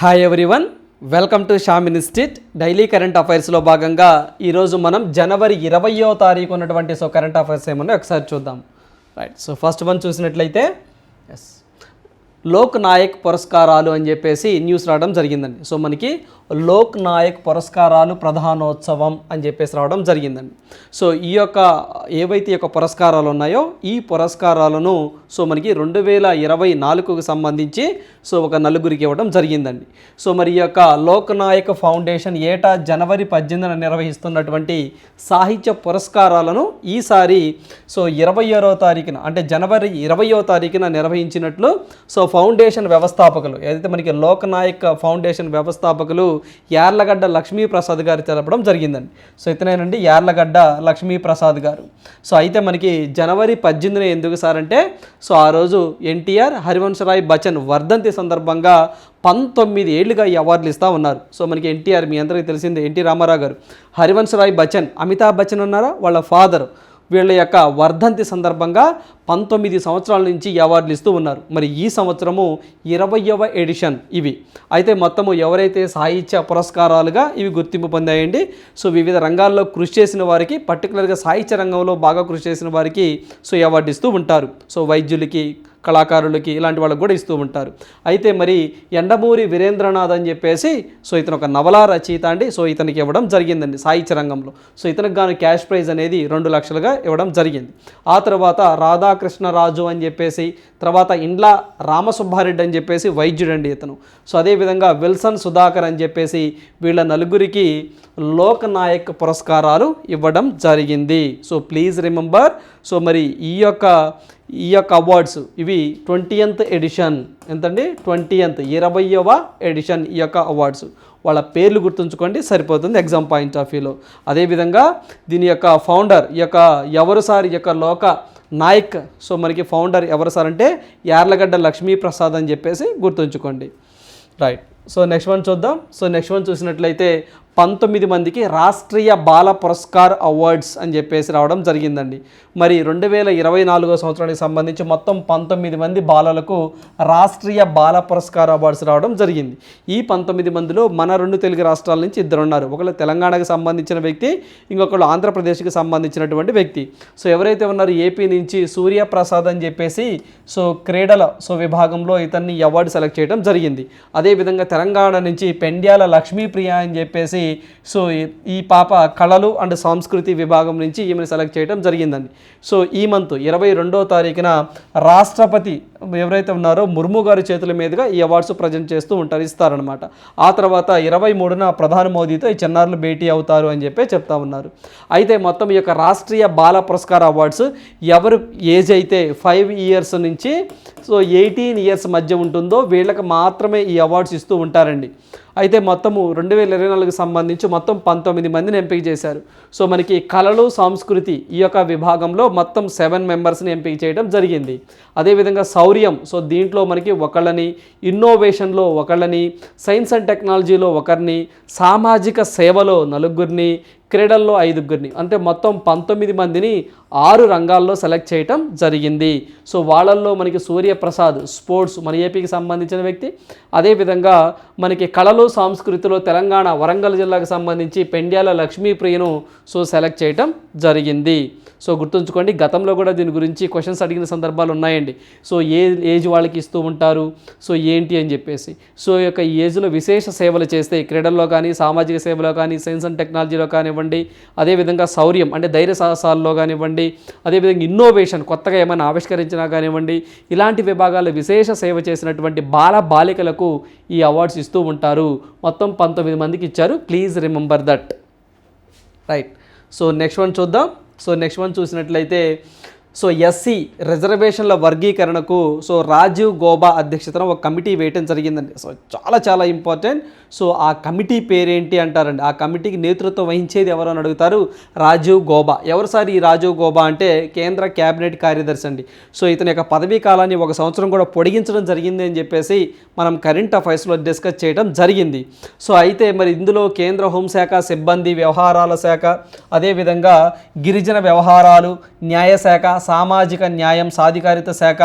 Hi everyone welcome to Sham institute daily current అఫైర్స్లో భాగంగా ఈరోజు మనం జనవరి ఇరవయో తారీఖు ఉన్నటువంటి సో కరెంట్ అఫైర్స్ ఏమన్నా ఒకసారి చూద్దాం. రైట్ సో ఫస్ట్ వన్ చూసినట్లయితే ఎస్ లోక్ నాయక్ పురస్కారాలు అని చెప్పేసి న్యూస్ రావడం జరిగిందండి. సో మనకి లోక్ నాయక్ పురస్కారాలు ప్రధానోత్సవం అని చెప్పేసి రావడం జరిగిందండి. సో ఈ యొక్క ఏవైతే యొక్క పురస్కారాలు ఉన్నాయో ఈ పురస్కారాలను సో మనకి రెండు వేల ఇరవై నాలుగుకు సంబంధించి సో ఒక నలుగురికి ఇవ్వడం జరిగిందండి. సో మరి ఈ యొక్క లోక్ నాయక్ ఫౌండేషన్ ఏటా జనవరి పద్దెనిమిదిన నిర్వహిస్తున్నటువంటి సాహిత్య పురస్కారాలను ఈసారి సో ఇరవయో తారీఖున అంటే జనవరి ఇరవయో తారీఖున నిర్వహించినట్లు సో ఫౌండేషన్ వ్యవస్థాపకులు ఏదైతే మనకి లోకనాయక్ ఫౌండేషన్ వ్యవస్థాపకులు యార్లగడ్డ లక్ష్మీప్రసాద్ గారు తెలపడం జరిగిందండి. సో ఇతనేనండి యార్లగడ్డ లక్ష్మీప్రసాద్ గారు. సో అయితే మనకి జనవరి పద్దెనిమిదిన ఎందుకు సార్ అంటే సో ఆ రోజు ఎన్టీఆర్ హరివంశరాయ్ బచ్చన్ వర్ధంతి సందర్భంగా పంతొమ్మిది ఏళ్ళుగా ఈ అవార్డులు ఇస్తూ ఉన్నారు. సో మనకి ఎన్టీఆర్ మీ అందరికీ తెలిసిందే ఎన్టీ రామారావు గారు. హరివంశరాయ్ బచ్చన్ అమితాబ్ బచ్చన్ ఉన్నారా? వాళ్ళ ఫాదర్. వీళ్ళ యొక్క వర్ధంతి సందర్భంగా పంతొమ్మిది సంవత్సరాల నుంచి అవార్డులు ఇస్తూ ఉన్నారు. మరి ఈ సంవత్సరము ఇరవయవ ఎడిషన్ ఇవి. అయితే మొత్తము ఎవరైతే సాహిత్య పురస్కారాలుగా ఇవి గుర్తింపు పొందాయండి సో వివిధ రంగాల్లో కృషి చేసిన వారికి పర్టికులర్గా సాహిత్య రంగంలో బాగా కృషి చేసిన వారికి సో అవార్డు ఇస్తూ ఉంటారు. సో వైద్యులకి కళాకారులకి ఇలాంటి వాళ్ళకి కూడా ఇస్తూ ఉంటారు. అయితే మరి ఎండమూరి వీరేంద్రనాథ్ అని చెప్పేసి సో ఇతను ఒక నవలా రచయిత అండి. సో ఇతనికి ఇవ్వడం జరిగిందండి సాహిత్య రంగంలో. సో ఇతనికి గాను క్యాష్ ప్రైజ్ అనేది రెండు లక్షలుగా ఇవ్వడం జరిగింది. ఆ తర్వాత రాధాకృష్ణరాజు అని చెప్పేసి తర్వాత ఇండ్ల రామసుబ్బారెడ్డి అని చెప్పేసి వైద్యుడండి ఇతను. సో అదేవిధంగా విల్సన్ సుధాకర్ అని చెప్పేసి వీళ్ళ నలుగురికి లోకనాయక్ పురస్కారాలు ఇవ్వడం జరిగింది. So please remember. సో మరి ఈ యొక్క ఈ యొక్క అవార్డ్స్ ఇవి ట్వంటీయంత్ ఎడిషన్. ఎంతండి? ట్వంటీయంత్ ఇరవయవ ఎడిషన్ ఈ యొక్క అవార్డ్స్ వాళ్ళ పేర్లు గుర్తుంచుకోండి సరిపోతుంది ఎగ్జామ్ పాయింట్ ఆఫ్ వ్యూలో అదేవిధంగా దీని యొక్క ఫౌండర్ ఈ యొక్క ఎవరు సార్ ఈ యొక్క లోక నాయక్. సో మనకి ఫౌండర్ ఎవరు సార్ అంటే యార్లగడ్డ లక్ష్మీప్రసాద్ అని చెప్పేసి గుర్తుంచుకోండి. రైట్ సో నెక్స్ట్ వన్ చూద్దాం. సో నెక్స్ట్ వన్ చూసినట్లయితే పంతొమ్మిది మందికి రాష్ట్రీయ బాల పురస్కార్ అవార్డ్స్ అని చెప్పేసి రావడం జరిగిందండి. మరి రెండు వేల ఇరవై నాలుగో సంవత్సరానికి సంబంధించి మొత్తం పంతొమ్మిది మంది బాలలకు రాష్ట్రీయ బాల పురస్కార్ అవార్డ్స్ రావడం జరిగింది. ఈ పంతొమ్మిది మందిలో మన రెండు తెలుగు రాష్ట్రాల నుంచి ఇద్దరు ఉన్నారు. ఒకళ్ళు తెలంగాణకు సంబంధించిన వ్యక్తి ఇంకొకళ్ళు ఆంధ్రప్రదేశ్కి సంబంధించినటువంటి వ్యక్తి. సో ఎవరైతే ఉన్నారో ఏపీ నుంచి సూర్యప్రసాద్ అని చెప్పేసి సో క్రీడల సో విభాగంలో ఇతన్ని అవార్డు సెలెక్ట్ చేయడం జరిగింది. అదేవిధంగా తెలంగాణ నుంచి పెండ్యాల లక్ష్మీప్రియ అని చెప్పేసి సో ఈ- ఈ పాప కళలు అండ్ సంస్కృతి విభాగం నుంచి ఈమెను సెలెక్ట్ చేయడం జరిగిందండి. సో ఈ మంత్ ఇరవై రెండో తారీఖున రాష్ట్రపతి ఎవరైతే ఉన్నారో ముర్ము గారి చేతుల మీదుగా ఈ అవార్డ్స్ ప్రజెంట్ చేస్తూ ఉంటారు ఇస్తారనమాట ఆ తర్వాత ఇరవై మూడున ప్రధాని మోదీతో ఈ చిన్నారులు భేటీ అవుతారు అని చెప్పి చెప్తా ఉన్నారు. అయితే మొత్తం ఈ యొక్క రాష్ట్రీయ బాల పురస్కార అవార్డ్స్ ఎవరు ఏజ్ అయితే ఫైవ్ ఇయర్స్ నుంచి సో ఎయిటీన్ ఇయర్స్ మధ్య ఉంటుందో వీళ్ళకి మాత్రమే ఈ అవార్డ్స్ ఇస్తూ ఉంటారండి. అయితే మొత్తము రెండు వేల ఇరవై నాలుగుకి సంబంధించి మొత్తం పంతొమ్మిది మందిని ఎంపిక చేశారు. సో మనకి కళలు సంస్కృతి ఈ యొక్క విభాగంలో మొత్తం సెవెన్ మెంబర్స్ని ఎంపిక చేయడం జరిగింది. అదేవిధంగా శౌర్యం సో దీంట్లో మనకి ఒకళ్ళని ఇన్నోవేషన్లో ఒకళ్ళని సైన్స్ అండ్ టెక్నాలజీలో ఒకరిని సామాజిక సేవలో నలుగురిని క్రీడల్లో ఐదుగురిని అంటే మొత్తం పంతొమ్మిది మందిని ఆరు రంగాల్లో సెలెక్ట్ చేయటం జరిగింది. సో వాళ్ళల్లో మనకి సూర్యప్రసాద్ స్పోర్ట్స్ మన ఏపీకి సంబంధించిన వ్యక్తి. అదేవిధంగా మనకి కళలు సంస్కృతిలో తెలంగాణ వరంగల్ జిల్లాకు సంబంధించి పెండ్యాల లక్ష్మీప్రియను సో సెలెక్ట్ చేయటం జరిగింది. సో గుర్తుంచుకోండి గతంలో కూడా దీని గురించి క్వశ్చన్స్ అడిగిన సందర్భాలు ఉన్నాయండి. సో ఏ ఏజ్ వాళ్ళకి ఇస్తూ ఉంటారు? సో ఏంటి అని చెప్పేసి. సో ఈ యొక్క ఏజ్లో విశేష సేవలు చేస్తే క్రీడల్లో కానీ సామాజిక సేవలో కానీ సైన్స్ అండ్ టెక్నాలజీలో కానివ్వండి అదేవిధంగా శౌర్యం అంటే ధైర్య సాహసాల్లో కానివ్వండి అదేవిధంగా ఇన్నోవేషన్ కొత్తగా ఏమైనా ఆవిష్కరించినా కానివ్వండి ఇలాంటి విభాగాల్లో విశేష సేవ చేసినటువంటి బాల బాలికలకు ఈ అవార్డ్స్ ఇస్తూ ఉంటారు. మొత్తం పంతొమ్మిది మందికి ఇచ్చారు. Please remember that right so next one చూద్దాం. సో నెక్స్ట్ వన్ చూసినట్లయితే సో ఎస్సీ రిజర్వేషన్ల వర్గీకరణకు సో రాజీవ్ గోబా అధ్యక్షతన ఒక కమిటీ వేయటం జరిగిందండి. సో చాలా చాలా ఇంపార్టెంట్ సో ఆ కమిటీ పేరేంటి అంటారండి? ఆ కమిటీకి నేతృత్వం వహించేది ఎవరు అని అడుగుతారు? రాజీవ్ గోబా. ఎవరు సార్ ఈ రాజీవ్ గోబా అంటే? కేంద్ర క్యాబినెట్ కార్యదర్శి అండి. సో ఇతని యొక్క పదవీ కాలాన్ని ఒక సంవత్సరం కూడా పొడిగించడం జరిగింది అని చెప్పేసి మనం కరెంట్ అఫైర్స్లో డిస్కస్ చేయడం జరిగింది. సో అయితే మరి ఇందులో కేంద్ర హోంశాఖ సిబ్బంది వ్యవహారాల శాఖ అదేవిధంగా గిరిజన వ్యవహారాలు న్యాయశాఖ సామాజిక న్యాయం సాధికారిత శాఖ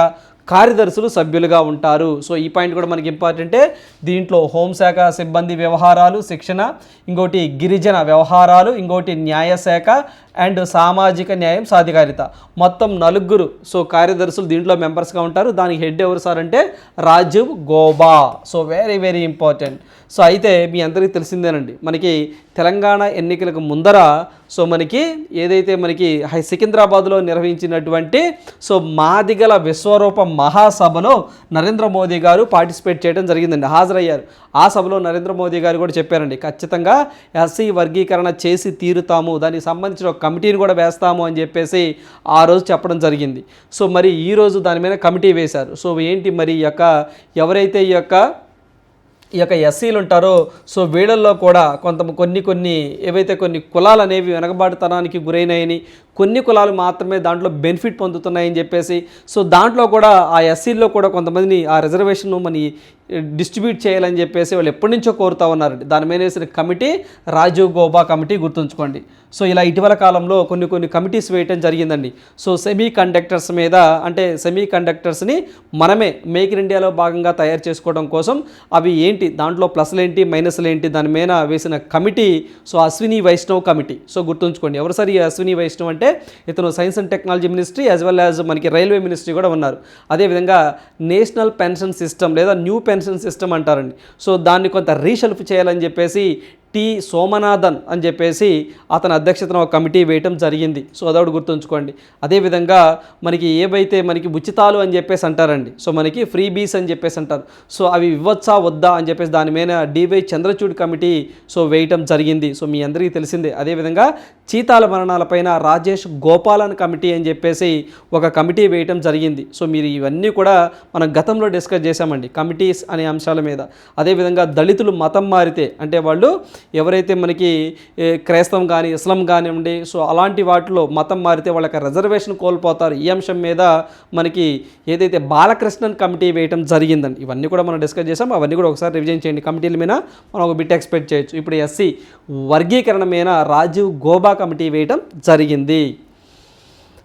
కార్యదర్శులు సభ్యులుగా ఉంటారు. సో ఈ పాయింట్ కూడా మనకి ఇంపార్టెంటే దీంట్లో హోంశాఖ సిబ్బంది వ్యవహారాలు శిక్షణ ఇంకోటి గిరిజన వ్యవహారాలు ఇంకోటి న్యాయశాఖ అండ్ సామాజిక న్యాయం సాధికారిత. మొత్తం నలుగురు సో కార్యదర్శులు దీంట్లో మెంబర్స్గా ఉంటారు. దానికి హెడ్ ఎవరు సార్ అంటే Rajiv Gauba. So very very important. So అయితే మీ అందరికీ తెలిసిందేనండి. మనకి తెలంగాణ ఎన్నికలకు ముందర సో మనకి ఏదైతే మనకి హై సికింద్రాబాద్లో నిర్వహించినటువంటి సో మాదిగల విశ్వరూప మహాసభలో నరేంద్ర మోదీ గారు పార్టిసిపేట్ చేయడం జరిగిందండి. హాజరయ్యారు. ఆ సభలో నరేంద్ర మోదీ గారు కూడా చెప్పారండి ఖచ్చితంగా ఎస్సీ వర్గీకరణ చేసి తీరుతాము దానికి సంబంధించిన ఒక కమిటీని కూడా వేస్తాము అని చెప్పేసి ఆ రోజు చెప్పడం జరిగింది. సో మరి ఈరోజు దాని మీద కమిటీ వేశారు. సో ఏంటి మరి ఈ యొక్క ఎవరైతే ఈ యొక్క ఈ యొక్క ఎస్సీలు ఉంటారో సో వీళ్ళల్లో కూడా కొంత కొన్ని కొన్ని ఏవైతే కొన్ని కులాలు అనేవి వెనకబాటుతనానికి గురైనాయని కొన్ని కులాలు మాత్రమే దాంట్లో బెనిఫిట్ పొందుతున్నాయని చెప్పేసి సో దాంట్లో కూడా ఆ ఎస్సీల్లో కూడా కొంతమందిని ఆ రిజర్వేషన్ మన డిస్ట్రిబ్యూట్ చేయాలని చెప్పేసి వాళ్ళు ఎప్పటి నుంచో కోరుతా ఉన్నారండి దాని మీద వేసిన కమిటీ రాజీవ్ గోబా కమిటీ గుర్తుంచుకోండి. సో ఇలా ఇటీవల కాలంలో కొన్ని కొన్ని కమిటీస్ వేయటం జరిగిందండి. సో సెమీ కండక్టర్స్ మీద అంటే సెమీ కండక్టర్స్ని మనమే మేక్ ఇన్ ఇండియాలో భాగంగా తయారు చేసుకోవడం కోసం అవి ఏంటి దాంట్లో ప్లస్లు ఏంటి మైనస్లు ఏంటి దాని మీద వేసిన committee so Ashwini Vaishnaw committee. So గుర్తుంచుకోండి ఎవరు ఈ అశ్విని వైష్ణవ్ అంటే? ఇతను science and technology ministry as well as మనకి రైల్వే మినిస్ట్రీ కూడా ఉన్నారు. అదేవిధంగా నేషనల్ పెన్షన్ సిస్టమ్ లేదా న్యూ పెన్షన్ సిస్టమ్ అంటారండి. సో దాన్ని కొంత రీషెల్ఫ్ చేయాలని చెప్పేసి టి సోమనాథన్ అని చెప్పేసి అతని అధ్యక్షతన ఒక కమిటీ వేయటం జరిగింది. సో అదొకటి గుర్తుంచుకోండి. అదేవిధంగా మనకి ఏవైతే మనకి ఉచితాలు అని చెప్పేసి అంటారండి. సో మనకి ఫ్రీ బీస్ అని చెప్పేసి అంటారు. సో అవి ఇవ్వచ్చా వద్దా అని చెప్పేసి దాని మీద డివై చంద్రచూడ్ కమిటీ సో వేయటం జరిగింది. సో మీ అందరికీ తెలిసిందే. అదేవిధంగా చీతాల మరణాలపైన రాజేష్ గోపాలన్ కమిటీ అని చెప్పేసి ఒక కమిటీ వేయటం జరిగింది. సో మీరు ఇవన్నీ కూడా మనం గతంలో డిస్కస్ చేశామండి. కమిటీస్ అనే అంశాల మీద. అదేవిధంగా దళితులు మతం మారితే అంటే వాళ్ళు ఎవరైతే మనకి క్రైస్తవం కానీ ఇస్లాం కానివ్వండి సో అలాంటి వాటిలో మతం మారితే వాళ్ళకి రిజర్వేషన్ కోల్పోతారు. ఈ అంశం మీద మనకి ఏదైతే బాలకృష్ణన్ కమిటీ వేయటం జరిగిందని ఇవన్నీ కూడా మనం డిస్కస్ చేసాం అవన్నీ కూడా ఒకసారి రివిజన్ చేయండి. కమిటీల మీద మనం ఒక బిట్ ఎక్స్పెక్ట్ చేయొచ్చు. ఇప్పుడు ఎస్సీ వర్గీకరణ మీద రాజీవ్ గోబా కమిటీ వేయటం జరిగింది.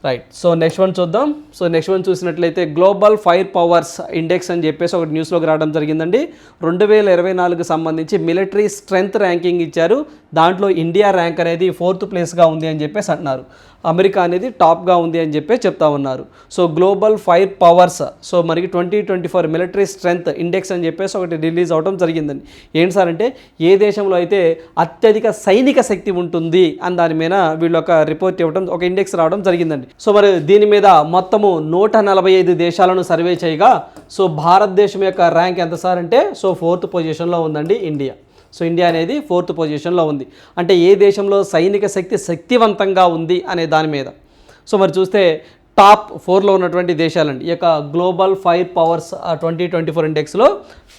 రైట్ సో నెక్స్ట్ వన్ చూద్దాం. సో నెక్స్ట్ వన్ చూసినట్లయితే గ్లోబల్ ఫైర్ పవర్స్ ఇండెక్స్ అని చెప్పేసి ఒకటి న్యూస్లోకి రావడం జరిగిందండి. రెండు వేల ఇరవై నాలుగు సంబంధించి మిలిటరీ స్ట్రెంగ్త్ ర్యాంకింగ్ ఇచ్చారు. దాంట్లో ఇండియా ర్యాంక్ అనేది ఫోర్త్ ప్లేస్గా ఉంది అని చెప్పేసి అంటున్నారు. అమెరికా అనేది టాప్గా ఉంది అని చెప్పి చెప్తా ఉన్నారు. So global fire powers so మనకి twenty twenty four military strength index అని చెప్పేసి ఒకటి రిలీజ్ అవడం జరిగిందండి. ఏంటి సార్ అంటే ఏ దేశంలో అయితే అత్యధిక సైనిక శక్తి ఉంటుంది అని దాని మీద వీళ్ళు ఒక రిపోర్ట్ ఇవ్వడం ఒక ఇండెక్స్ రావడం జరిగిందండి. సో మరి దీని మీద మొత్తము నూట నలభై ఐదు దేశాలను సర్వే చేయగా సో భారతదేశం యొక్క ర్యాంక్ ఎంత సార్ అంటే సో ఫోర్త్ పొజిషన్లో ఉందండి ఇండియా. సో ఇండియా అనేది ఫోర్త్ పొజిషన్లో ఉంది. అంటే ఏ దేశంలో సైనిక శక్తి శక్తివంతంగా ఉంది అనే దాని మీద. సో మరి చూస్తే టాప్ ఫోర్లో ఉన్నటువంటి దేశాలండి. ఈ యొక్క global fire powers twenty twenty four ఇండెక్స్లో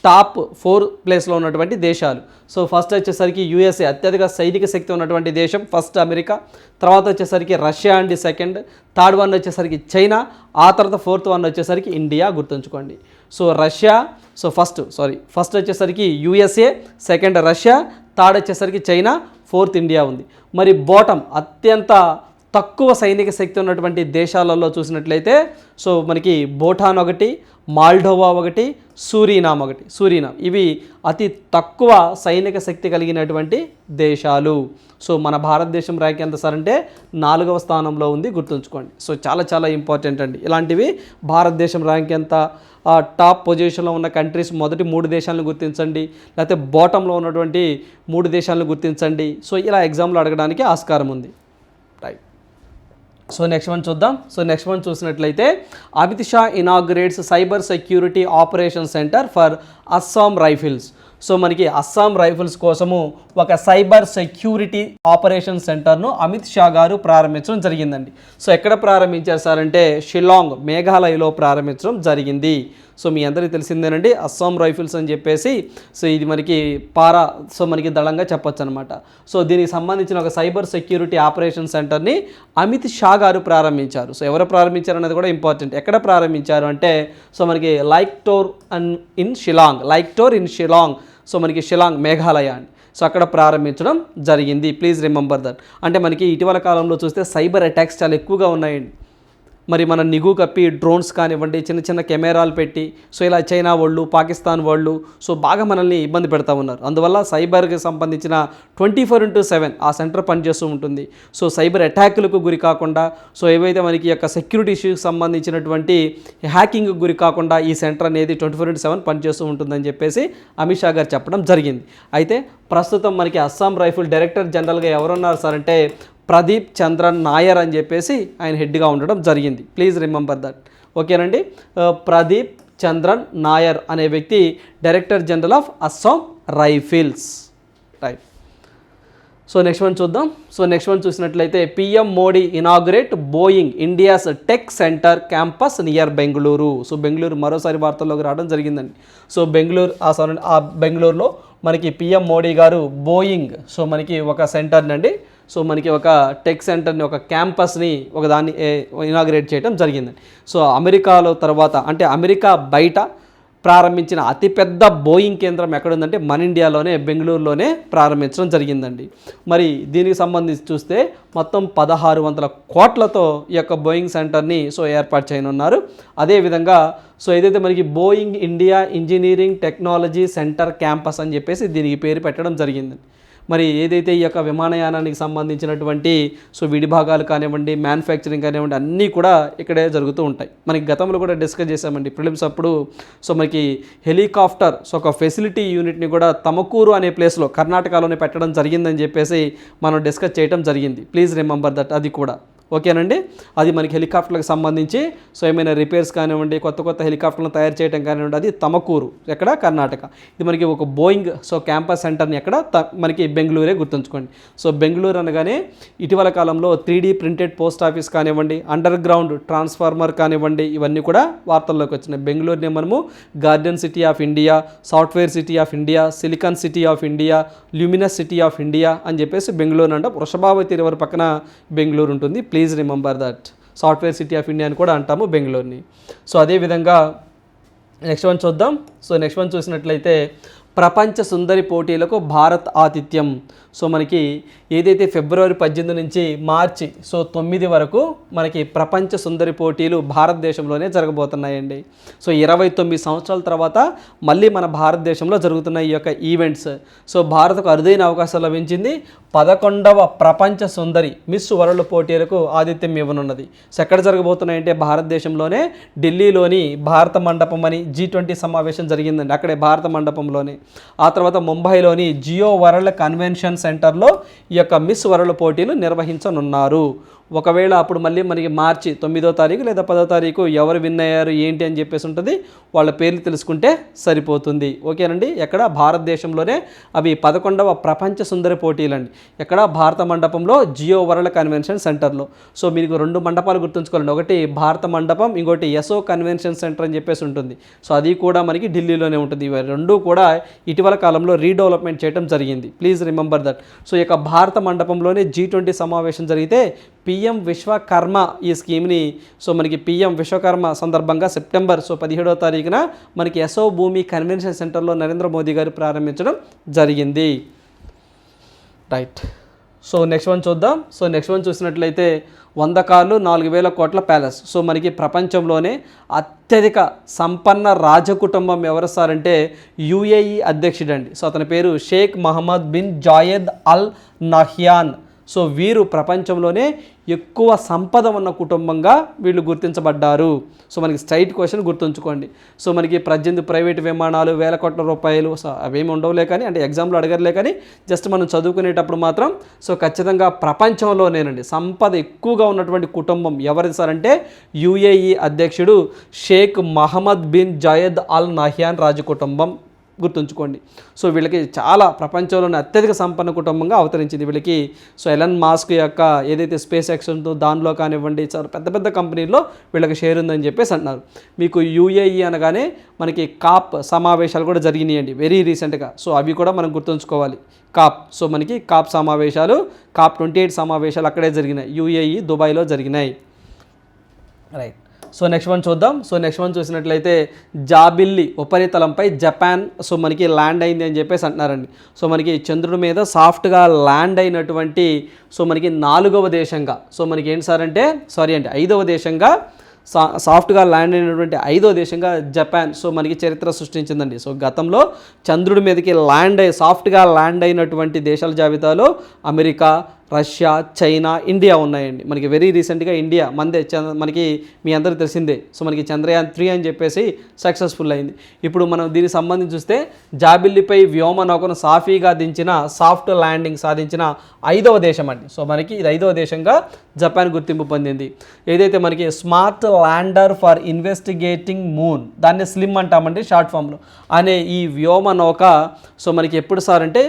top four ప్లేస్లో ఉన్నటువంటి దేశాలు. సో ఫస్ట్ వచ్చేసరికి యూఎస్ఏ అత్యధిక సైనిక శక్తి ఉన్నటువంటి దేశం ఫస్ట్ అమెరికా తర్వాత వచ్చేసరికి రష్యా అండి సెకండ్ థర్డ్ వన్ వచ్చేసరికి చైనా ఆ తర్వాత ఫోర్త్ వన్ వచ్చేసరికి ఇండియా గుర్తుంచుకోండి. So Russia so first sorry first వచ్చేసరికి యూఎస్ఏ సెకండ్ రష్యా థర్డ్ వచ్చేసరికి చైనా ఫోర్త్ ఇండియా ఉంది. మరి బాటమ్ అత్యంత తక్కువ సైనిక శక్తి ఉన్నటువంటి దేశాలలో చూసినట్లయితే సో మనకి భూటాన్ ఒకటి మాల్డోవా ఒకటి సూరీనామ్ ఒకటి సూరీనామ్. ఇవి అతి తక్కువ సైనిక శక్తి కలిగినటువంటి దేశాలు. సో మన భారతదేశం ర్యాంక్ ఎంత సార్ అంటే నాలుగవ స్థానంలో ఉంది గుర్తుంచుకోండి. సో చాలా చాలా ఇంపార్టెంట్ అండి. ఇలాంటివి భారతదేశం ర్యాంక్ ఎంత టాప్ పొజిషన్లో ఉన్న కంట్రీస్ మొదటి మూడు దేశాలను గుర్తించండి. లేకపోతే బాటంలో ఉన్నటువంటి మూడు దేశాలను గుర్తించండి. సో ఇలా ఎగ్జామ్లో అడగడానికి ఆస్కారం ఉంది. సో నెక్స్ట్ వన్ చూద్దాం. సో నెక్స్ట్ వన్ చూసినట్లయితే Amit Shah inaugurates cyber security operation centre for Assam Rifles so మనకి అస్సాం రైఫిల్స్ కోసము ఒక సైబర్ సెక్యూరిటీ ఆపరేషన్ సెంటర్ను అమిత్ షా గారు ప్రారంభించడం జరిగిందండి. సో ఎక్కడ ప్రారంభించారు సార్ అంటే షిలాంగ్ మేఘాలయలో ప్రారంభించడం జరిగింది. సో మీ అందరికీ తెలిసిందేనండి అస్సాం రైఫిల్స్ అని చెప్పేసి సో ఇది మనకి పారా సో మనకి దళంగా చెప్పొచ్చు అనమాట సో దీనికి సంబంధించిన ఒక సైబర్ సెక్యూరిటీ ఆపరేషన్ సెంటర్ని అమిత్ షా గారు ప్రారంభించారు. సో ఎవరు ప్రారంభించారు అనేది కూడా ఇంపార్టెంట్. ఎక్కడ ప్రారంభించారు అంటే సో మనకి like torr an in Shillong Laitkor in Shillong so మనకి షిలాంగ్ మేఘాలయ అండి సో అక్కడ ప్రారంభించడం జరిగింది. Please remember that. అంటే మనకి ఇటీవల కాలంలో చూస్తే సైబర్ అటాక్స్ చాలా ఎక్కువగా ఉన్నాయండి. మరి మన నిగు కప్పి డ్రోన్స్ కానివ్వండి చిన్న చిన్న కెమెరాలు పెట్టి సో ఇలా చైనా వాళ్ళు పాకిస్తాన్ వాళ్ళు సో బాగా మనల్ని ఇబ్బంది పెడతా ఉన్నారు. అందువల్ల సైబర్కి సంబంధించిన ట్వంటీ ఫోర్ ఇంటూ సెవెన్ ఆ సెంటర్ పనిచేస్తూ ఉంటుంది. సో సైబర్ అటాక్లకు గురి కాకుండా సో ఏవైతే మనకి యొక్క సెక్యూరిటీ ఇష్యూకి సంబంధించినటువంటి హ్యాకింగ్కి గురి కాకుండా ఈ సెంటర్ అనేది ట్వంటీ ఫోర్ ఇంటూ సెవెన్ పనిచేస్తూ ఉంటుందని చెప్పేసి అమిత్ షా గారు చెప్పడం జరిగింది. అయితే ప్రస్తుతం మనకి అస్సాం రైఫిల్ డైరెక్టర్ జనరల్గా ఎవరున్నారు సార్ అంటే ప్రదీప్ చంద్రన్ నాయర్ అని చెప్పేసి ఆయన హెడ్గా ఉండడం జరిగింది. Please remember that. ఓకేనండి? ప్రదీప్ చంద్రన్ నాయర్ అనే వ్యక్తి director general of Assam Rifles. Right so next one చూద్దాం. సో నెక్స్ట్ వన్ చూసినట్లయితే PM Modi inaugurate Boeing India's tech centre campus near Bengaluru. So Bengaluru మరోసారి వార్తల్లోకి రావడం జరిగిందండి. సో బెంగళూరు ఆ సారీ ఆ బెంగళూరులో మనకి పిఎం మోడీ గారు బోయింగ్. సో మనకి ఒక సెంటర్నండి. అండి సో మనకి ఒక టెక్ సెంటర్ని ఒక క్యాంపస్ని ఒక దాన్ని ఇనాగ్రేట్ చేయడం జరిగిందండి సో అమెరికాలో తర్వాత అంటే అమెరికా బయట ప్రారంభించిన అతిపెద్ద బోయింగ్ కేంద్రం ఎక్కడుందంటే మన ఇండియాలోనే బెంగళూరులోనే ప్రారంభించడం జరిగిందండి. మరి దీనికి సంబంధించి చూస్తే మొత్తం పదహారు వందల కోట్లతో ఈ యొక్క బోయింగ్ సెంటర్ని సో ఏర్పాటు చేయనున్నారు. అదేవిధంగా సో ఏదైతే మనకి Boeing India engineering technology centre campus అని చెప్పేసి దీనికి పేరు పెట్టడం జరిగింది. మరి ఏదైతే ఈ యొక్క విమానయానానికి సంబంధించినటువంటి సో విడిభాగాలు కానివ్వండి మ్యానుఫ్యాక్చరింగ్ కానివ్వండి అన్నీ కూడా ఇక్కడే జరుగుతూ ఉంటాయి. మనకి గతంలో కూడా డిస్కస్ చేశామండి. ప్రిలిమ్స్ అప్పుడు సో మనకి హెలికాప్టర్ సో ఒక ఫెసిలిటీ యూనిట్ని కూడా తమకూరు అనే ప్లేస్లో కర్ణాటకలోనే పెట్టడం జరిగిందని చెప్పేసి మనం డిస్కస్ చేయడం జరిగింది. ప్లీజ్ రిమెంబర్ దట్ అది కూడా. ఓకేనండి? అది మనకి హెలికాప్టర్లకు సంబంధించి సో ఏమైనా రిపేర్స్ కానివ్వండి కొత్త కొత్త హెలికాప్టర్లను తయారు చేయడం కానివ్వండి అది తమకూరు ఎక్కడ? కర్ణాటక. ఇది మనకి ఒక బోయింగ్ సో క్యాంపస్ సెంటర్ని ఎక్కడ? త- మనకి బెంగళూరే గుర్తుంచుకోండి. సో బెంగళూరు అనగానే ఇటీవల కాలంలో త్రీ ప్రింటెడ్ పోస్ట్ ఆఫీస్ కానివ్వండి అండర్ గ్రౌండ్ ట్రాన్స్ఫార్మర్ కానివ్వండి ఇవన్నీ కూడా వార్తల్లోకి వచ్చినాయి. బెంగళూరుని మనము garden city of India software city of India silicon city of India luminous city of India అని చెప్పేసి బెంగళూరు అంట. వృషభావతి రివర్ పక్కన బెంగళూరు ఉంటుంది. Please remember that. Software city of India అని కూడా అంటాము బెంగళూరుని. సో అదేవిధంగా నెక్స్ట్ వన్ చూద్దాం. సో నెక్స్ట్ వన్ చూసినట్లయితే ప్రపంచ సుందరి పోటీలకు భారత్ ఆతిథ్యం. సో మనకి ఏదైతే ఫిబ్రవరి పద్దెనిమిది నుంచి మార్చి సో తొమ్మిది వరకు మనకి ప్రపంచ సుందరి పోటీలు భారతదేశంలోనే జరగబోతున్నాయండి. సో ఇరవై తొమ్మిది సంవత్సరాల తర్వాత మళ్ళీ మన భారతదేశంలో జరుగుతున్న ఈ యొక్క ఈవెంట్స్. సో భారత్కు అరుదైన అవకాశం లభించింది పదకొండవ ప్రపంచ సుందరి మిస్ వరల్డ్ పోటీలకు ఆతిథ్యం ఇవ్వనున్నది. సో ఎక్కడ జరగబోతున్నాయంటే భారతదేశంలోనే ఢిల్లీలోని భారత మండపం అని జీ ట్వంటీ సమావేశం జరిగిందండి. అక్కడే భారత మండపంలోనే. ఆ తర్వాత ముంబైలోని జియో వరల్డ్ కన్వెన్షన్ సెంటర్లో ఈ యొక్క మిస్ వరల్డ్ పోటీలు నిర్వహించనున్నారు. ఒకవేళ అప్పుడు మళ్ళీ మనకి మార్చి తొమ్మిదో తారీఖు లేదా పదో తారీఖు ఎవరు విన్ అయ్యారు ఏంటి అని చెప్పేసి ఉంటుంది. వాళ్ళ పేర్లు తెలుసుకుంటే సరిపోతుంది. ఓకేనండి? ఎక్కడ భారతదేశంలోనే అవి పదకొండవ ప్రపంచ సుందర పోటీలండి. ఎక్కడ భారత మండపంలో జియో వరల్డ్ కన్వెన్షన్ సెంటర్లో. సో మీకు రెండు మండపాలు గుర్తుంచుకోవాలండి. ఒకటి భారత మండపం ఇంకోటి ఎస్ఓ కన్వెన్షన్ సెంటర్ అని చెప్పేసి ఉంటుంది. సో అది కూడా మనకి ఢిల్లీలోనే ఉంటుంది. ఇవి రెండు కూడా ఇటీవల కాలంలో రీడెవలప్మెంట్ చేయడం జరిగింది. Please remember that. సో ఇక భారత మండపంలోనే జీ ట్వంటీ సమావేశం జరిగితే పిఎం విశ్వకర్మ ఈ స్కీమ్ని సో మనకి పిఎం విశ్వకర్మ సందర్భంగా సెప్టెంబర్ సో పదిహేడవ తారీఖున మనకి ఎసో భూమి కన్వెన్షన్ సెంటర్లో నరేంద్ర మోదీ గారు ప్రారంభించడం జరిగింది. రైట్. సో నెక్స్ట్ వన్ చూద్దాం. సో నెక్స్ట్ వన్ చూసినట్లయితే వంద కార్లు నాలుగు వేల కోట్ల ప్యాలెస్. సో మనకి ప్రపంచంలోనే అత్యధిక సంపన్న రాజకుటుంబం ఎవరు సారంటే యుఏఈ అధ్యక్షుడండి. సో అతని పేరు Sheikh Mohamed bin Zayed Al Nahyan. So వీరు ప్రపంచంలోనే ఎక్కువ సంపద ఉన్న కుటుంబంగా వీళ్ళు గుర్తించబడ్డారు. సో మనకి స్ట్రైట్ క్వశ్చన్ గుర్తుంచుకోండి. సో మనకి పద్దెనిమిది ప్రైవేట్ విమానాలు వేల కోట్ల రూపాయలు సో అవేమి ఉండవులే కానీ అంటే ఎగ్జామ్లో అడగరులే కానీ జస్ట్ మనం చదువుకునేటప్పుడు మాత్రం సో ఖచ్చితంగా ప్రపంచంలోనేనండి. సంపద ఎక్కువగా ఉన్నటువంటి కుటుంబం ఎవరిది సార్ అంటే యుఏఈ అధ్యక్షుడు Sheikh Mohamed bin Zayed Al Nahyan రాజు కుటుంబం. గుర్తుంచుకోండి. సో వీళ్ళకి చాలా ప్రపంచంలోనే అత్యధిక సంపన్న కుటుంబంగా అవతరించింది వీళ్ళకి. సో ఎలన్ మాస్క్ యొక్క ఏదైతే స్పేస్ ఎక్స్ ఉందో దానిలో కానివ్వండి చాలా పెద్ద పెద్ద కంపెనీల్లో వీళ్ళకి షేర్ ఉందని చెప్పేసి అంటున్నారు. మీకు యూఏఈ అనగానే మనకి కాప్ సమావేశాలు కూడా జరిగినాయండి వెరీ రీసెంట్గా. సో అవి కూడా మనం గుర్తుంచుకోవాలి. కాప్ సో మనకి కాప్ సమావేశాలు కాప్ ట్వంటీ ఎయిట్ సమావేశాలు అక్కడే జరిగినాయి. యూఏఈ దుబాయ్లో జరిగినాయి. రైట్. సో నెక్స్ట్ వన్ చూద్దాం. సో నెక్స్ట్ వన్ చూసినట్లయితే జాబిల్లి ఉపరితలంపై జపాన్ సో మనకి ల్యాండ్ అయింది అని చెప్పేసి అంటున్నారండి. సో మనకి చంద్రుడి మీద సాఫ్ట్గా ల్యాండ్ అయినటువంటి సో మనకి నాలుగవ దేశంగా. సో మనకి ఏంటి సార్ అంటే సారీ అంటే ఐదవ దేశంగా సా సాఫ్ట్గా ల్యాండ్ అయినటువంటి ఐదో దేశంగా జపాన్ సో మనకి చరిత్ర సృష్టించిందండి. సో గతంలో చంద్రుడి మీదకి ల్యాండ్ అయి సాఫ్ట్గా ల్యాండ్ అయినటువంటి దేశాల జాబితాలో అమెరికా రష్యా చైనా ఇండియా ఉన్నాయండి. మనకి వెరీ రీసెంట్గా ఇండియా మందే చంద్ర మనకి మీ అందరికి తెలిసిందే. సో మనకి చంద్రయాన్ త్రీ అని చెప్పేసి సక్సెస్ఫుల్ అయింది. ఇప్పుడు మనం దీనికి సంబంధించి చూస్తే జాబిల్లిపై వ్యోమ నౌకను సాఫీగా దించిన సాఫ్ట్ ల్యాండింగ్ సాధించిన ఐదవ దేశం అండి. సో మనకి ఇది ఐదవ దేశంగా జపాన్ గుర్తింపు పొందింది. ఏదైతే మనకి smart lander for investigating moon దాన్ని స్లిమ్ అంటామండి షార్ట్ ఫామ్లో అనే ఈ వ్యోమ నౌక సో మనకి ఎప్పుడు సార్ అంటే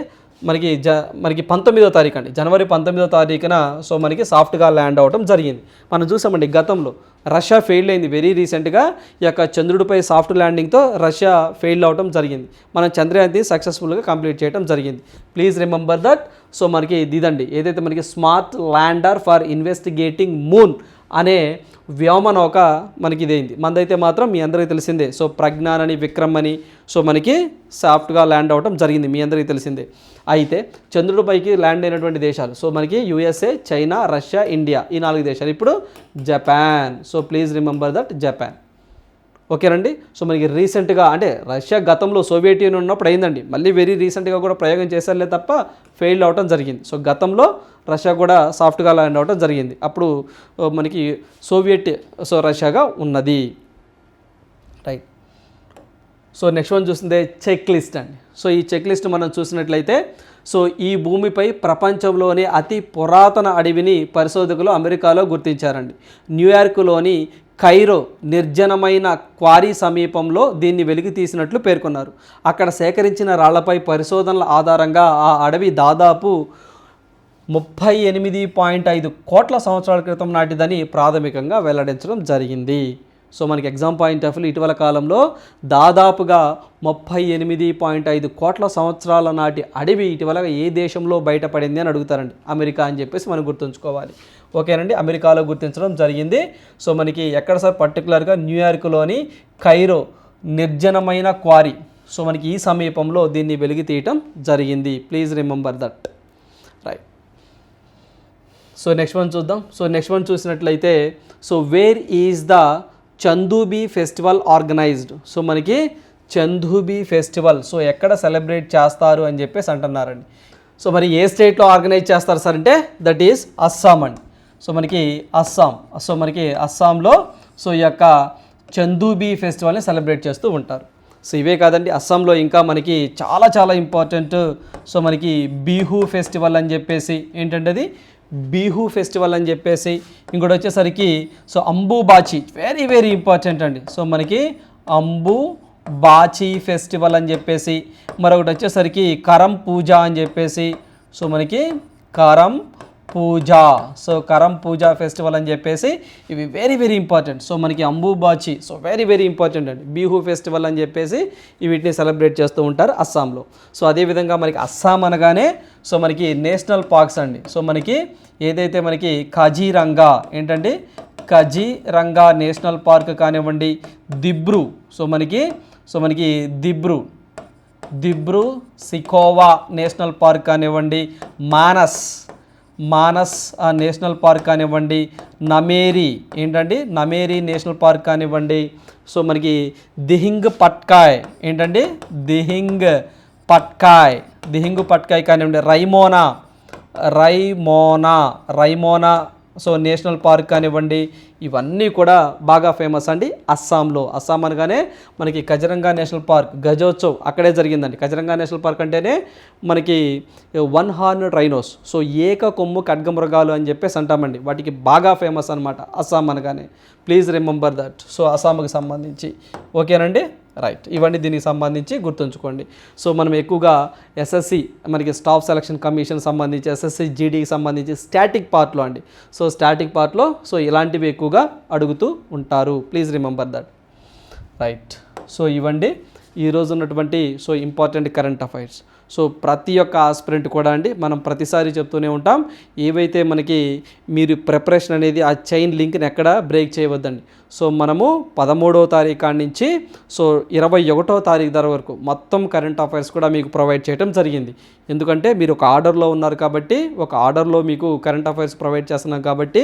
మనకి జ మనకి పంతొమ్మిదో తారీఖు అండి. జనవరి పంతొమ్మిదో తారీఖున సో మనకి సాఫ్ట్గా ల్యాండ్ అవ్వడం జరిగింది. మనం చూసామండి గతంలో. రష్యా ఫెయిల్ అయింది వెరీ రీసెంట్గా. ఈ యొక్క చంద్రుడిపై సాఫ్ట్ ల్యాండింగ్తో రష్యా ఫెయిల్ అవ్వడం జరిగింది. మనం చంద్రయాన్ది సక్సెస్ఫుల్గా కంప్లీట్ చేయడం జరిగింది. Please remember that. సో మనకి ఇదండి. ఏదైతే మనకి smart lander for investigating moon అనే వ్యోమనౌక మనకి ఇదైంది. మనదైతే మాత్రం మీ అందరికీ తెలిసిందే. సో ప్రజ్ఞాన్ అని విక్రమ్ అని సో మనకి సాఫ్ట్గా ల్యాండ్ అవ్వడం జరిగింది. మీ అందరికీ తెలిసిందే. అయితే చంద్రుడిపైకి ల్యాండ్ అయినటువంటి దేశాలు. సో మనకి యూఎస్ఏ చైనా రష్యా ఇండియా ఈ నాలుగు దేశాలు. ఇప్పుడు Japan. So please remember that Japan. ఓకేనండి? సో మనకి రీసెంట్గా అంటే రష్యా గతంలో సోవియట్ యూనియన్ ఉన్నప్పుడు అయిందండి. మళ్ళీ వెరీ రీసెంట్గా కూడా ప్రయోగం చేశారులే తప్ప ఫెయిల్ అవటం జరిగింది. సో గతంలో రష్యా కూడా సాఫ్ట్గా ల్యాండ్ అవటం జరిగింది. అప్పుడు మనకి సోవియట్ సో రష్యాగా ఉన్నది. రైట్. సో నెక్స్ట్ వన్ చూసిందే చెక్ లిస్ట్ అండి. సో ఈ చెక్ లిస్ట్ మనం చూసినట్లయితే సో ఈ భూమిపై ప్రపంచంలోని అతి పురాతన అడవిని పరిశోధకులు అమెరికాలో గుర్తించారండి. న్యూయార్క్లోని కైరో నిర్జనమైన క్వారీ సమీపంలో దీన్ని వెలికి తీసినట్లు పేర్కొన్నారు. అక్కడ సేకరించిన రాళ్ళపై పరిశోధనల ఆధారంగా ఆ అడవి దాదాపు ముప్పై ఎనిమిది పాయింట్ ఐదు కోట్ల సంవత్సరాల క్రితం నాటిదని ప్రాథమికంగా వెల్లడించడం జరిగింది. సో మనకి ఎగ్జామ్ పాయింట్ ఆఫ్ ఇటీవల కాలంలో దాదాపుగా ముప్పై ఎనిమిది పాయింట్ ఐదు కోట్ల సంవత్సరాల నాటి అడవి ఇటీవల ఏ దేశంలో బయటపడింది అని అడుగుతారండి. అమెరికా అని చెప్పేసి మనం గుర్తుంచుకోవాలి. ఓకేనండి? అమెరికాలో గుర్తించడం జరిగింది. సో మనకి ఎక్కడ సార్? పర్టికులర్గా న్యూయార్క్లోని కైరో నిర్జనమైన క్వారీ. సో మనకి ఈ సమీపంలో దీన్ని వెలిగి తీయటం జరిగింది. Please remember that. Right. So next one చూద్దాం. సో నెక్స్ట్ వన్ చూసినట్లయితే so where is the Chandubi festival organized? So మనకి చందూబీ ఫెస్టివల్. సో ఎక్కడ సెలబ్రేట్ చేస్తారు అని చెప్పేసి అంటున్నారండి. సో మరి ఏ స్టేట్లో ఆర్గనైజ్ చేస్తారు సార్ అంటే దట్ ఈస్ అస్సాం అండి. సో మనకి అస్సాం. సో మనకి అస్సాంలో సో ఈ యొక్క చందూబీ ఫెస్టివల్ని సెలబ్రేట్ చేస్తూ ఉంటారు. సో ఇవే కాదండి అస్సాంలో ఇంకా మనకి చాలా చాలా ఇంపార్టెంట్. సో మనకి బీహూ ఫెస్టివల్ అని చెప్పేసి ఏంటంటే అది? బీహూ ఫెస్టివల్ అని చెప్పేసి ఇంకోటి వచ్చేసరికి so Ambubachi very very important అండి. సో మనకి అంబు బాచి ఫెస్టివల్ అని చెప్పేసి మరొకటి వచ్చేసరికి కరం పూజ అని చెప్పేసి సో మనకి కరం పూజ. సో కరం పూజ ఫెస్టివల్ అని చెప్పేసి ఇవి వెరీ వెరీ ఇంపార్టెంట్ సో మనకి Ambubachi so very very important అండి. బీహూ ఫెస్టివల్ అని చెప్పేసి వీటిని సెలబ్రేట్ చేస్తూ ఉంటారు అస్సాంలో. సో అదేవిధంగా మనకి అస్సాం అనగానే సో మనకి నేషనల్ పార్క్స్ అండి. సో మనకి ఏదైతే మనకి ఖజీరంగా ఏంటండి ఖజీరంగా నేషనల్ పార్క్ కానివ్వండి దిబ్రు. సో మనకి సో మనకి దిబ్రు. దిబ్రు సికోవా నేషనల్ పార్క్ కానివ్వండి మానస్. మానస్ నేషనల్ పార్క్ కానివ్వండి నమేరి ఏంటండి? నమేరి నేషనల్ పార్క్ కానివ్వండి. సో మనకి దిహింగ్ పట్కాయ్ ఏంటండి? దిహింగ్ పట్కాయ్ దిహింగ్ పట్కాయ్ కానివ్వండి Raimona Raimona Raimona so national park కానివ్వండి ఇవన్నీ కూడా బాగా ఫేమస్ అండి. అస్సాంలో అస్సాం అనగానే మనకి కజరంగా నేషనల్ పార్క్ గజోత్సవ్ అక్కడే జరిగిందండి. కజరంగా నేషనల్ పార్క్ అంటేనే మనకి వన్ హార్న్ రైనోస్. సో ఏక కొమ్ము ఖడ్గమృగాలు అని చెప్పేసి అంటామండి. వాటికి బాగా ఫేమస్ అనమాట అస్సాం అనగానే. Please remember that. సో అస్సాంకి సంబంధించి. ఓకేనండి? రైట్ ఇవన్నీ దీనికి సంబంధించి గుర్తుంచుకోండి. సో మనం ఎక్కువగా ఎస్ఎస్సి మనకి స్టాఫ్ సెలక్షన్ కమిషన్ సంబంధించి ఎస్ఎస్సి జీడీకి సంబంధించి స్టాటిక్ పార్ట్లో అండి. సో స్టాటిక్ పార్ట్లో సో ఇలాంటివి ఎక్కువగా అడుగుతూ ఉంటారు. Please remember that right so ఇవ్వండి. ఈరోజు ఉన్నటువంటి so important current affairs so ప్రతి ఒక్క ఆస్పిరెంట్ కూడా అండి మనం ప్రతిసారి చెప్తూనే ఉంటాం. ఏవైతే మనకి మీరు ప్రిపరేషన్ అనేది ఆ చైన్ లింక్ని ఎక్కడ బ్రేక్ చేయవద్దండి. సో మనము పదమూడవ తారీఖు నుంచి సో ఇరవై ఒకటో తారీఖు ధర వరకు మొత్తం కరెంట్ అఫైర్స్ కూడా మీకు ప్రొవైడ్ చేయడం జరిగింది. ఎందుకంటే మీరు ఒక ఆర్డర్లో ఉన్నారు కాబట్టి ఒక ఆర్డర్లో మీకు కరెంట్ అఫైర్స్ ప్రొవైడ్ చేస్తున్నాం కాబట్టి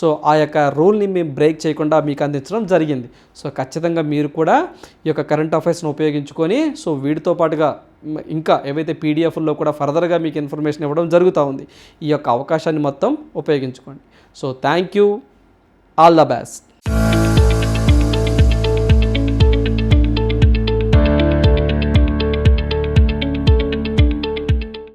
సో ఆ యొక్క రూల్ని మేము బ్రేక్ చేయకుండా మీకు అందించడం జరిగింది. సో ఖచ్చితంగా మీరు కూడా ఈ యొక్క కరెంట్ అఫైర్స్ను ఉపయోగించుకొని సో వీటితో పాటుగా ఇంకా ఏవైతే పీడిఎఫ్లో కూడా ఫర్దర్గా మీకు ఇన్ఫర్మేషన్ ఇవ్వడం జరుగుతూ ఉంది ఈ యొక్క అవకాశాన్ని మొత్తం ఉపయోగించుకోండి. So thank you all the best